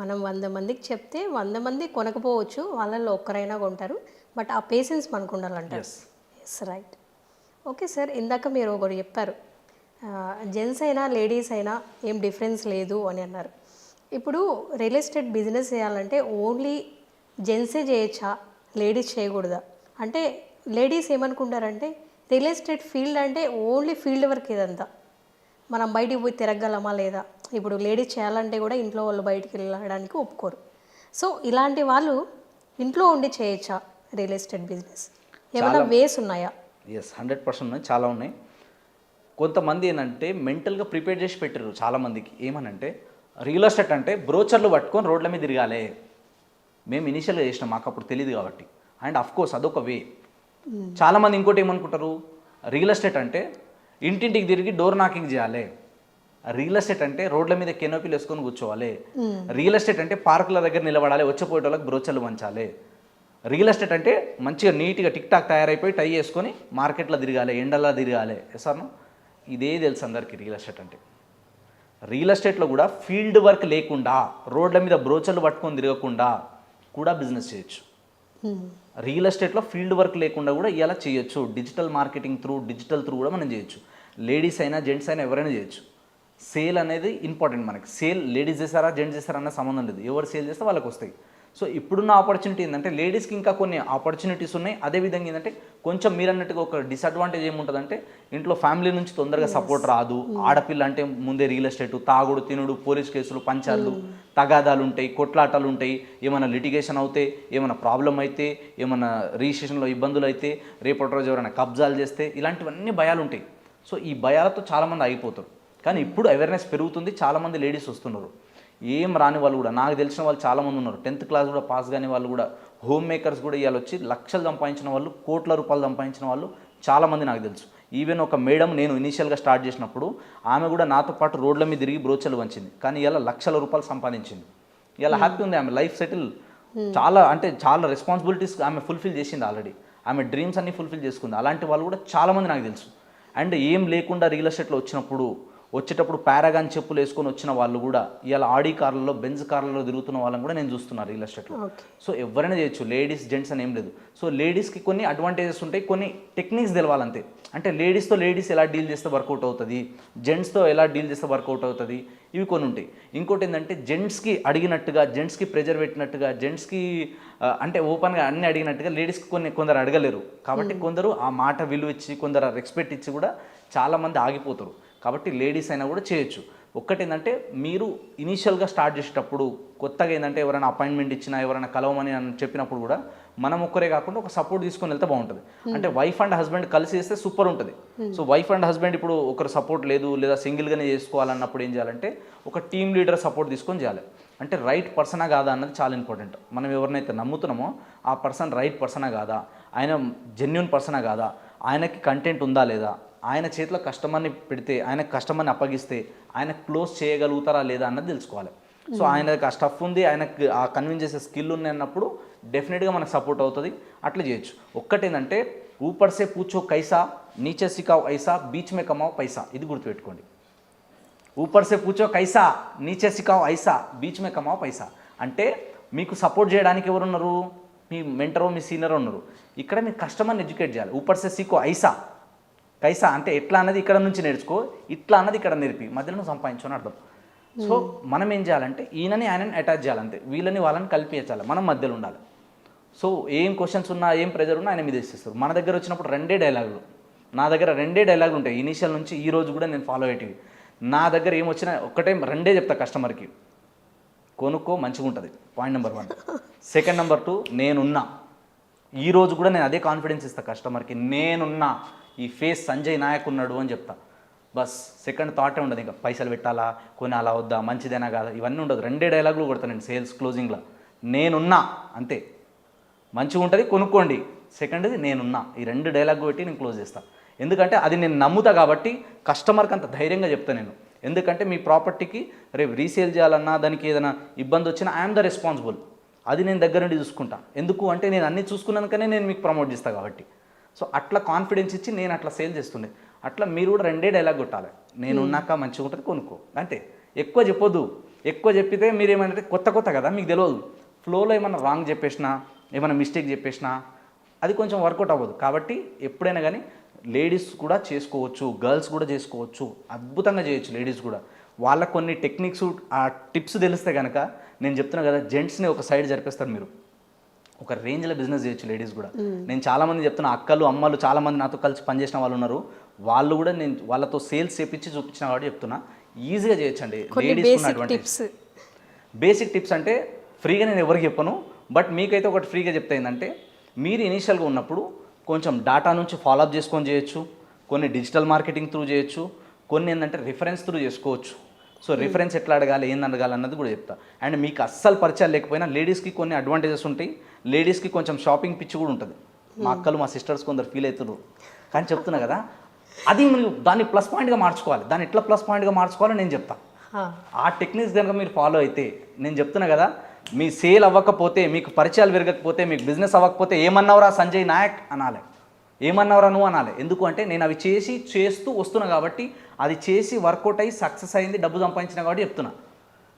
మనం వంద మందికి చెప్తే వంద మంది కొనకపోవచ్చు వాళ్ళల్లో ఒక్కరైనా కొంటారు. బట్ ఆ పేషెన్స్ మనకు ఉండాలంటారు yes yes right okay sir ఇందాక మీరు ఒకటి చెప్పారు. జెంట్స్ అయినా లేడీస్ అయినా ఏం డిఫరెన్స్ లేదు అని అన్నారు. ఇప్పుడు రియల్ ఎస్టేట్ బిజినెస్ చేయాలంటే ఓన్లీ జెంట్సే చేయొచ్చా? లేడీస్ చేయకూడదా? అంటే లేడీస్ ఏమనుకుంటారంటే రియల్ ఎస్టేట్ ఫీల్డ్ అంటే ఓన్లీ ఫీల్డ్ వర్క్ ఇదంతా. మనం బయటికి పోయి తిరగలమా లేదా? ఇప్పుడు లేడీస్ చేయాలంటే కూడా ఇంట్లో వాళ్ళు బయటికి వెళ్ళడానికి ఒప్పుకోరు. సో ఇలాంటి వాళ్ళు ఇంట్లో ఉండి చేయొచ్చా రియల్ ఎస్టేట్ బిజినెస్? ఏమైనా వేస్ ఉన్నాయా? ఎస్ హండ్రెడ్ పర్సెంట్ ఉన్నాయి. చాలా ఉన్నాయి. కొంతమంది ఏంటంటే మెంటల్గా ప్రిపేర్ చేసి పెట్టారు చాలామందికి. ఏమనంటే రియల్ ఎస్టేట్ అంటే బ్రోచర్లు పట్టుకొని రోడ్ల మీద తిరగాలి. మేము ఇనిషియల్గా చేసినాం మాకు అప్పుడు తెలియదు కాబట్టి. అండ్ అఫ్ కోర్స్ అదొక వే. చాలామంది ఇంకోటి ఏమనుకుంటారు? రియల్ ఎస్టేట్ అంటే ఇంటింటికి తిరిగి డోర్ నాకింగ్ చేయాలి. రియల్ ఎస్టేట్ అంటే రోడ్ల మీద కెనోపీలు వేసుకొని కూర్చోవాలి. రియల్ ఎస్టేట్ అంటే పార్కుల దగ్గర నిలబడాలి వచ్చిపోయే వాళ్ళకి బ్రోచర్లు పంచాలి. రియల్ ఎస్టేట్ అంటే మంచిగా నీట్గా టిక్ టాక్ తయారైపోయి టై చేసుకొని మార్కెట్లో తిరగాలి ఎండలా తిరగాలి. ఎసార్ను ఇదే తెలుసు అందరికీ రియల్ ఎస్టేట్ అంటే. రియల్ ఎస్టేట్లో కూడా ఫీల్డ్ వర్క్ లేకుండా రోడ్ల మీద బ్రోచర్లు పట్టుకొని తిరగకుండా కూడా బిజినెస్ చేయొచ్చు. రియల్ ఎస్టేట్లో ఫీల్డ్ వర్క్ లేకుండా కూడా ఇలా చేయొచ్చు. Digital marketing through digital through కూడా మనం చేయొచ్చు. లేడీస్ అయినా జెంట్స్ అయినా ఎవరైనా చేయొచ్చు. సేల్ అనేది ఇంపార్టెంట్ మనకి. సేల్ లేడీస్ చేస్తారా జెంట్స్ చేస్తారా అన్న సంబంధం లేదు. ఎవరు సేల్ చేస్తే వాళ్ళకి వస్తాయి. సో ఇప్పుడున్న ఆపర్చునిటీ ఏంటంటే లేడీస్కి ఇంకా కొన్ని ఆపర్చునిటీస్ ఉన్నాయి. అదేవిధంగా ఏంటంటే కొంచెం మీరు అన్నట్టుగా ఒక డిసడ్వాంటేజ్ ఏముంటుందంటే ఇంట్లో ఫ్యామిలీ నుంచి తొందరగా సపోర్ట్ రాదు. ఆడపిల్ల అంటే ముందే రియల్ ఎస్టేట్ తాగుడు తినుడు పోలీస్ కేసులు పంచాలు తగాదాలు ఉంటాయి కొట్లాటలు ఉంటాయి ఏమైనా లిటిగేషన్ అవుతే ఏమైనా ప్రాబ్లం అయితే ఏమైనా రిజిస్ట్రేషన్లో ఇబ్బందులు అయితే రేపటి రోజు ఎవరైనా కబ్జాలు చేస్తే ఇలాంటివన్నీ భయాలు ఉంటాయి సో ఈ భయాలతో చాలామంది ఆగిపోతారు. కానీ ఇప్పుడు అవేర్నెస్ పెరుగుతుంది చాలామంది లేడీస్ వస్తున్నారు. ఏం రాని వాళ్ళు కూడా నాకు తెలిసిన వాళ్ళు చాలామంది ఉన్నారు. టెన్త్ క్లాస్ కూడా పాస్ కాని వాళ్ళు కూడా హోమ్ మేకర్స్ కూడా ఇవాళ వచ్చి లక్షలు సంపాదించిన వాళ్ళు కోట్ల రూపాయలు సంపాదించిన వాళ్ళు చాలామంది నాకు తెలుసు. ఈవెన్ ఒక మేడం నేను ఇనీషియల్గా స్టార్ట్ చేసినప్పుడు ఆమె కూడా నాతో పాటు రోడ్ల మీద తిరిగి బ్రోచర్లు వంచింది కానీ ఇలా లక్షల రూపాయలు సంపాదించింది. ఇలా హ్యాపీ ఉంది ఆమె లైఫ్ సెటిల్ చాలా అంటే చాలా రెస్పాన్సిబిలిటీస్ ఆమె ఫుల్ఫిల్ చేసింది ఆల్రెడీ ఆమె డ్రీమ్స్ అన్ని ఫుల్ఫిల్ చేసుకుంది. అలాంటి వాళ్ళు కూడా చాలామంది నాకు తెలుసు. అండ్ ఏం లేకుండా రియల్ ఎస్టేట్లో వచ్చినప్పుడు వచ్చేటప్పుడు పారాగాన్ చెప్పులు వేసుకొని వచ్చిన వాళ్ళు కూడా ఇలా ఆడి కార్లలో బెంజ్ కార్లలో తిరుగుతున్న వాళ్ళని కూడా నేను చూస్తున్నాను రియల్ ఎస్టేట్లో. సో ఎవరైనా చేయొచ్చు. లేడీస్ జెంట్స్ అని ఏం లేదు. సో లేడీస్కి కొన్ని అడ్వాంటేజెస్ ఉంటాయి కొన్ని టెక్నిక్స్ తెలవాలంతే. అంటే లేడీస్తో లేడీస్ ఎలా డీల్ చేస్తే వర్కౌట్ అవుతుంది జెంట్స్తో ఎలా డీల్ చేస్తే వర్కౌట్ అవుతుంది ఇవి కొన్ని ఉంటాయి. ఇంకోటి ఏంటంటే జెంట్స్కి అడిగినట్టుగా జెంట్స్కి ప్రెజర్ పెట్టినట్టుగా జెంట్స్కి అంటే ఓపెన్గా అన్ని అడిగినట్టుగా లేడీస్కి కొన్ని కొందరు అడగలేరు. కాబట్టి కొందరు ఆ మాట విలువ ఇచ్చి కొందరు రెస్పెక్ట్ ఇచ్చి కూడా చాలామంది ఆగిపోతారు. కాబట్టి లేడీస్ అయినా కూడా చేయొచ్చు. ఒక్కటి ఏంటంటే మీరు ఇనీషియల్గా స్టార్ట్ చేసేటప్పుడు కొత్తగా ఏంటంటే ఎవరైనా అపాయింట్మెంట్ ఇచ్చినా ఎవరైనా కలవమని అని చెప్పినప్పుడు కూడా మనం ఒక్కరే కాకుండా ఒక సపోర్ట్ తీసుకొని వెళ్తే బాగుంటుంది. అంటే వైఫ్ అండ్ హస్బెండ్ కలిసి చేస్తే సూపర్ ఉంటుంది. సో వైఫ్ అండ్ హస్బెండ్ ఇప్పుడు ఒకరు సపోర్ట్ లేదు లేదా సింగిల్గానే చేసుకోవాలన్నప్పుడు ఏం చేయాలంటే ఒక టీమ్ లీడర్ సపోర్ట్ తీసుకొని చేయాలి. అంటే రైట్ పర్సనా కాదా అన్నది చాలా ఇంపార్టెంట్ మనం ఎవరినైతే నమ్ముతున్నామో ఆ పర్సన్ రైట్ పర్సనా కాదా? ఆయన జెన్యున్ పర్సనా కాదా? ఆయనకి కంటెంట్ ఉందా లేదా? ఆయన చేతిలో కస్టమర్ని పెడితే ఆయన కస్టమర్ని అప్పగిస్తే ఆయన క్లోజ్ చేయగలుగుతారా లేదా అన్నది తెలుసుకోవాలి. సో ఆయనకి ఆ స్టఫ్ ఉంది ఆయనకి ఆ కన్విన్స్ చేసే స్కిల్ ఉంది అన్నప్పుడు డెఫినెట్గా మనకు సపోర్ట్ అవుతుంది. అట్లా చేయొచ్చు. ఒక్కటేంటంటే ఊపర్ సే పూచో కైసా నీచే సికావ్ ఐసా బీచ్ మే కమావ్ పైసా ఇది గుర్తుపెట్టుకోండి. ఊపర్ సే పూచో కైసా నీచే సికావ్ ఐసా బీచ్ మే కమావ్ పైసా. అంటే మీకు సపోర్ట్ చేయడానికి ఎవరున్నారు? మీ మెంటరో మీ సీనియర్ ఉన్నారు. ఇక్కడ మీ కస్టమర్ని ఎడ్యుకేట్ చేయాలి. ఊపర్ సే సికో ఐసా కైసా అంటే ఎట్లా అన్నది ఇక్కడ నుంచి నేర్చుకో ఇట్లా అన్నది ఇక్కడ నేర్పి మధ్యలో నువ్వు సంపాదించు అని అర్థం. సో మనం ఏం చేయాలంటే ఈయనని ఆయనని అటాచ్ చేయాలంతే. వీళ్ళని వాళ్ళని కలిపించాలి మనం మధ్యలో ఉండాలి. సో ఏం క్వశ్చన్స్ ఉన్నా ఏం ప్రెజర్ ఉన్నా ఆయన మీద ఇస్తారు మన దగ్గర వచ్చినప్పుడు రెండే డైలాగులు నా దగ్గర రెండే డైలాగులు ఉంటాయి. ఇనీషియల్ నుంచి ఈ రోజు కూడా నేను ఫాలో అయ్యేటివి. నా దగ్గర ఏం వచ్చినా ఒక్కటే రెండే చెప్తా కస్టమర్కి కొనుక్కో మంచిగా ఉంటుంది. Point number one second number two నేనున్నా. ఈ రోజు కూడా నేను అదే కాన్ఫిడెన్స్ ఇస్తా కస్టమర్కి నేనున్నా. ఈ ఫేస్ సంజయ్ నాయక్ ఉన్నాడు అని చెప్తా. బస్ సెకండ్ థాటే ఉండదు ఇంకా. పైసలు పెట్టాలా కొనాలా వద్దా మంచిదేనా కాదా? ఇవన్నీ ఉండదు. రెండే డైలాగులు కొడతాను నేను సేల్స్ క్లోజింగ్లో నేనున్నా అంతే. మంచిగా ఉంటుంది కొనుక్కోండి. సెకండ్ది నేనున్నా. ఈ రెండు డైలాగ్ పెట్టి నేను క్లోజ్ చేస్తాను ఎందుకంటే అది నేను నమ్ముతా కాబట్టి కస్టమర్కి అంత ధైర్యంగా చెప్తాను నేను. ఎందుకంటే మీ ప్రాపర్టీకి రేపు రీసేల్ చేయాలన్నా దానికి ఏదైనా ఇబ్బంది వచ్చినా ఐఎమ్ ద రెస్పాన్సిబుల్ అది నేను దగ్గర నుండి చూసుకుంటా. ఎందుకు? అంటే నేను అన్నీ చూసుకున్నాకనే నేను మీకు ప్రమోట్ చేస్తాను కాబట్టి. సో అట్లా కాన్ఫిడెన్స్ ఇచ్చి నేను అట్లా సేల్ చేస్తుండే. అట్లా మీరు కూడా రెండే డైలాగ్ కొట్టాలి. నేను ఉన్నాక మంచిగా ఉంటుంది కొనుక్కో. అంతే. ఎక్కువ చెప్పొద్దు. ఎక్కువ చెప్పితే మీరు ఏమంటే కొత్త కొత్త కదా మీకు తెలియదు. ఫ్లోలో ఏమన్నా రాంగ్ చెప్పేసినా ఏమైనా మిస్టేక్ చెప్పేసినా అది కొంచెం వర్కౌట్ అవ్వదు. కాబట్టి ఎప్పుడైనా కానీ లేడీస్ కూడా చేసుకోవచ్చు గర్ల్స్ కూడా చేసుకోవచ్చు అద్భుతంగా చేయొచ్చు లేడీస్ కూడా. వాళ్ళకు కొన్ని టెక్నిక్స్ ఆ టిప్స్ తెలిస్తే కనుక నేను చెప్తున్నా కదా జెంట్స్ని ఒక సైడ్ జరిపేస్తారు మీరు. ఒక రేంజ్లో బిజినెస్ చేయొచ్చు లేడీస్ కూడా. నేను చాలా మంది చెప్తున్నా అక్కలు అమ్మలు చాలా మంది నాతో కలిసి పనిచేసిన వాళ్ళు ఉన్నారు. వాళ్ళు కూడా నేను వాళ్ళతో సేల్స్ చేపించి చూపించిన కాబట్టి చెప్తున్నా. ఈజీగా చేయొచ్చండి. లేడీస్ బేసిక్ టిప్స్ అంటే ఫ్రీగా నేను ఎవరికి చెప్పను బట్ మీకైతే ఒకటి ఫ్రీగా చెప్తే ఏంటంటే మీరు ఇనీషియల్గా ఉన్నప్పుడు కొంచెం డాటా నుంచి ఫాలోఅప్ చేసుకొని చేయొచ్చు. కొన్ని డిజిటల్ మార్కెటింగ్ త్రూ చేయొచ్చు. కొన్ని ఏంటంటే రిఫరెన్స్ త్రూ చేసుకోవచ్చు. సో రిఫరెన్స్ ఎట్లా అడగాలి ఏంది అడగాలి అన్నది కూడా చెప్తా. అండ్ మీకు అస్సలు పరిచయాలు లేకపోయినా లేడీస్కి కొన్ని అడ్వాంటేజెస్ ఉంటాయి లేడీస్కి కొంచెం షాపింగ్ పిచ్చి కూడా ఉంటుంది. మా అక్కలు మా సిస్టర్స్ కొందరు ఫీల్ అవుతున్నారు. కానీ చెప్తున్నా కదా అది మీరు దాన్ని ప్లస్ పాయింట్గా మార్చుకోవాలి. దాన్ని ఎట్లా ప్లస్ పాయింట్గా మార్చుకోవాలో నేను చెప్తాను ఆ టెక్నిక్స్ కనుక మీరు ఫాలో అయితే నేను చెప్తున్నా కదా మీ సేల్ అవ్వకపోతే మీకు పరిచయాలు పెరగకపోతే మీకు బిజినెస్ అవ్వకపోతే ఏమన్నావురా సంజయ్ నాయక్ అనాలి. ఏమన్నావురా నువ్వు అనాలి. ఎందుకు అంటే నేను అవి చేసి చేస్తూ వస్తున్నా కాబట్టి అది చేసి వర్కౌట్ అయ్యి సక్సెస్ అయింది డబ్బు సంపాదించిన కాబట్టి చెప్తున్నా.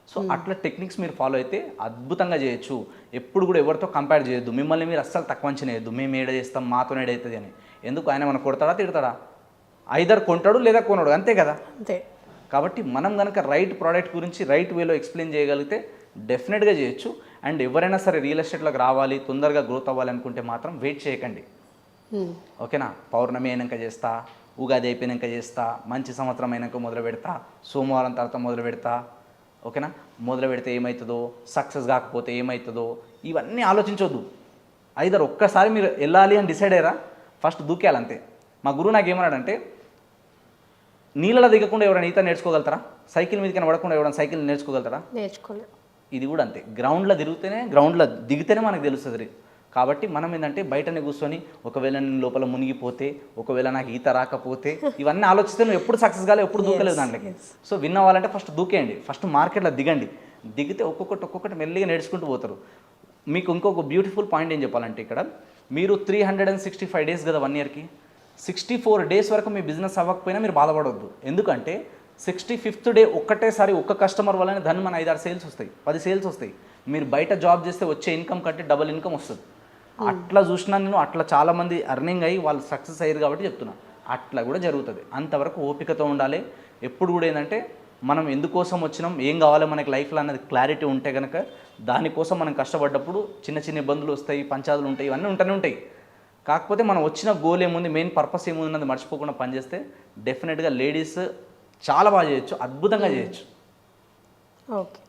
సో అట్లా టెక్నిక్స్ మీరు ఫాలో అయితే అద్భుతంగా చేయొచ్చు. ఎప్పుడు కూడా ఎవరితో కంపేర్ చేయొద్దు. మిమ్మల్ని మీరు అస్సలు తక్కువ అంచనా వేయద్దు. మేము ఏడ చేస్తాం మాతో ఏడవుతుంది అని. ఎందుకు ఆయన మనం కొడతాడా తిడతాడా? ఐదర్ కొంటాడు లేదా కొనడు. అంతే కదా? అంతే. కాబట్టి మనం కనుక రైట్ ప్రోడక్ట్ గురించి రైట్ వేలో ఎక్స్ప్లెయిన్ చేయగలిగితే డెఫినెట్గా చేయొచ్చు. అండ్ ఎవరైనా సరే రియల్ ఎస్టేట్లోకి రావాలి తొందరగా గ్రోత్ అవ్వాలి అనుకుంటే మాత్రం వెయిట్ చేయకండి. Hmm. ఓకేనా? పౌర్ణమి అయినాక చేస్తా ఉగాది అయిపోయినాక చేస్తా మంచి సంవత్సరం అయినాక మొదలు పెడతా సోమవారం తర్వాత మొదలు పెడతా ఓకేనా? మొదలు పెడితే ఏమవుతుందో సక్సెస్ కాకపోతే ఏమవుతుందో ఇవన్నీ ఆలోచించొద్దు. ఐదర్ ఒక్కసారి మీరు వెళ్ళాలి అని డిసైడ్ అయ్యారా? ఫస్ట్ దూకేయాలి అంతే. మా గురువు నాకు ఏమన్నాడంటే నీళ్ళలో దిగకుండా ఎవరైనా ఈత నేర్చుకోగలుగుతారా? సైకిల్ మీదకి పడకుండా ఎవరైనా సైకిల్ నేర్చుకోగలుగుతారా? నేర్చుకోలేదు ఇది కూడా అంతే. గ్రౌండ్లో తిరిగితేనే గ్రౌండ్లో దిగితేనే మనకు తెలుస్తుంది రే. కాబట్టి మనం ఏంటంటే బయటనే కూర్చొని ఒకవేళ నేను లోపల మునిగిపోతే ఒకవేళ నాకు ఈత రాకపోతే ఇవన్నీ ఆలోచిస్తే నువ్వు ఎప్పుడు సక్సెస్ కాలే ఎప్పుడు దూకలేదు దాంట్లోకి. సో విన్ అవ్వాలంటే ఫస్ట్ దూకేయండి. ఫస్ట్ మార్కెట్లో దిగండి. దిగితే ఒక్కొక్కటి ఒక్కొక్కటి మెల్లిగా నేర్చుకుంటూ పోతారు. మీకు ఇంకొక బ్యూటిఫుల్ పాయింట్ ఏం చెప్పాలంటే ఇక్కడ మీరు three hundred and sixty five days కదా వన్ ఇయర్కి సిక్స్టీ ఫోర్ డేస్ వరకు మీ బిజినెస్ అవ్వకపోయినా మీరు బాధపడవద్దు. ఎందుకంటే సిక్స్టీ ఫిఫ్త్ డే ఒక్కటేసారి ఒక్క కస్టమర్ వల్లనే దాన్ని మన ఐదారు సేల్స్ వస్తాయి పది సేల్స్ వస్తాయి. మీరు బయట జాబ్ చేస్తే వచ్చే ఇన్కమ్ కంటే డబుల్ ఇన్కమ్ వస్తుంది. అట్లా చూసినా నేను అట్లా చాలామంది అర్నింగ్ అయ్యి వాళ్ళు సక్సెస్ అయ్యారు కాబట్టి చెప్తున్నా. అట్లా కూడా జరుగుతుంది. అంతవరకు ఓపికతో ఉండాలి. ఎప్పుడు కూడా ఏంటంటే మనం ఎందుకోసం వచ్చినాం ఏం కావాలి మనకి లైఫ్లో అన్నది క్లారిటీ ఉంటే కనుక దానికోసం మనం కష్టపడ్డప్పుడు చిన్న చిన్న ఇబ్బందులు వస్తాయి పంచాదులు ఉంటాయి ఇవన్నీ ఉంటూనే ఉంటాయి. కాకపోతే మనం వచ్చిన గోల్ ఏముంది మెయిన్ పర్పస్ ఏముంది అన్నది మర్చిపోకుండా పనిచేస్తే డెఫినెట్గా లేడీస్ చాలా బాగా చేయొచ్చు అద్భుతంగా చేయొచ్చు. ఓకే